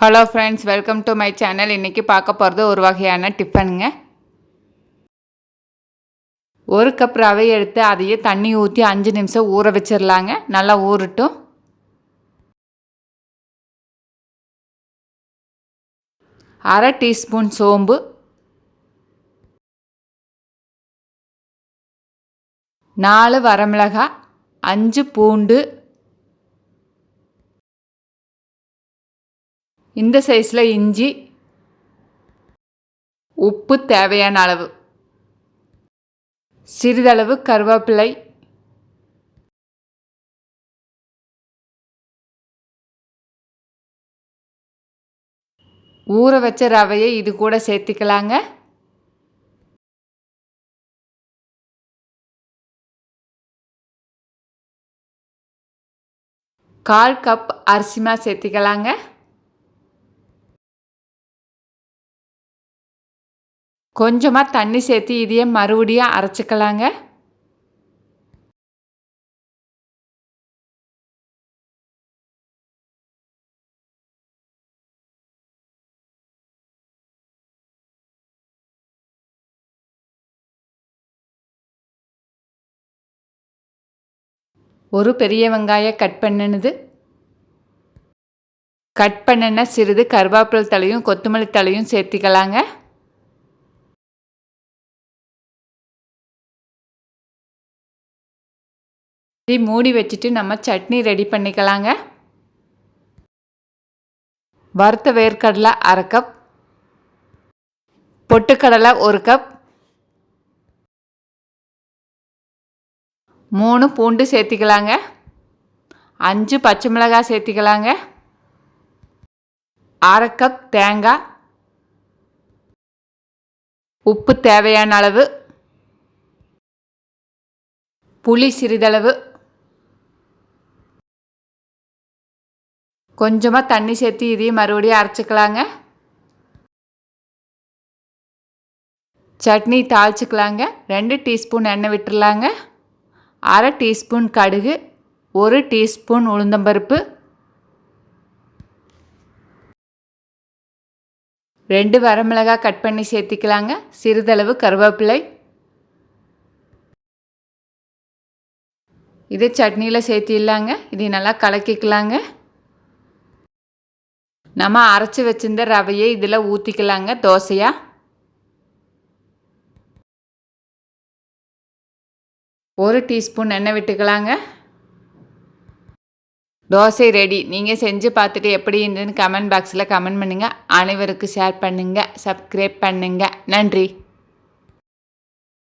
Hello friends welcome to my channel இன்றைக்கி பார்க்க போகிறது ஒரு வகையான டிஃபனுங்க ஒரு கப் ரவை எடுத்து அதையே தண்ணி ஊற்றி அஞ்சு நிமிஷம் ஊற வச்சிடலாங்க நல்லா ஊறட்டும். அரை டீஸ்பூன் சோம்பு. நாலு வரமிளகாய். அஞ்சு பூண்டு. இந்த சைஸில் இஞ்சி உப்பு தேவையான அளவு சிறிதளவு கருவேப்பிலை ஊற வச்ச ரவையை இது கூட சேர்த்திக்கலாங்க. கால் கப் அரிசிமா சேர்த்திக்கலாங்க. கொஞ்சமாக தண்ணி சேர்த்து இதையே மறுபடியும் அரைச்சிக்கலாங்க. ஒரு பெரிய வெங்காயம் கட் பண்ணினது. கட் பண்ணின சிறிது கருவேப்பிலை தலையும் கொத்தமல்லி தலையும் சேர்த்திக்கலாங்க. இதை மூடி வச்சுட்டு நம்ம சட்னி ரெடி பண்ணிக்கலாங்க. வறுத்த வேர்க்கடலை அரை கப் பொட்டுக்கடலை ஒரு கப் மூணு பூண்டு சேர்த்திக்கலாங்க. அஞ்சு பச்சை மிளகாய் சேர்த்திக்கலாங்க. அரை கப் தேங்காய். உப்பு தேவையான அளவு. புளி சிறிதளவு. கொஞ்சமாக தண்ணி சேர்த்து இதையும் மறுபடியும் அரைச்சிக்கலாங்க. சட்னி தாளிச்சிக்கலாங்க. ரெண்டு டீஸ்பூன் எண்ணெய் விட்டுடலாங்க அரை டீஸ்பூன் கடுகு ஒரு டீஸ்பூன் உளுந்தம்பருப்பு ரெண்டு வரமிளகாய் கட் பண்ணி சேர்த்திக்கலாங்க. சிறிதளவு கருவேப்பிலை. இது சட்னியில் சேர்த்திடலாங்க. இதை நல்லா கலக்கிக்கலாங்க. நம்ம அரைச்சி வச்சிருந்த ரவையை இதில் ஊற்றிக்கலாங்க தோசையாக ஒரு டீஸ்பூன் எண்ணெய் விட்டுக்கலாங்க. தோசை ரெடி நீங்கள் செஞ்சு பார்த்துட்டு எப்படி இருந்ததுன்னு கமெண்ட் பாக்ஸில் கமெண்ட் பண்ணுங்கள் அனைவருக்கும் ஷேர் பண்ணுங்கள் சப்ஸ்கிரைப் பண்ணுங்கள் நன்றி.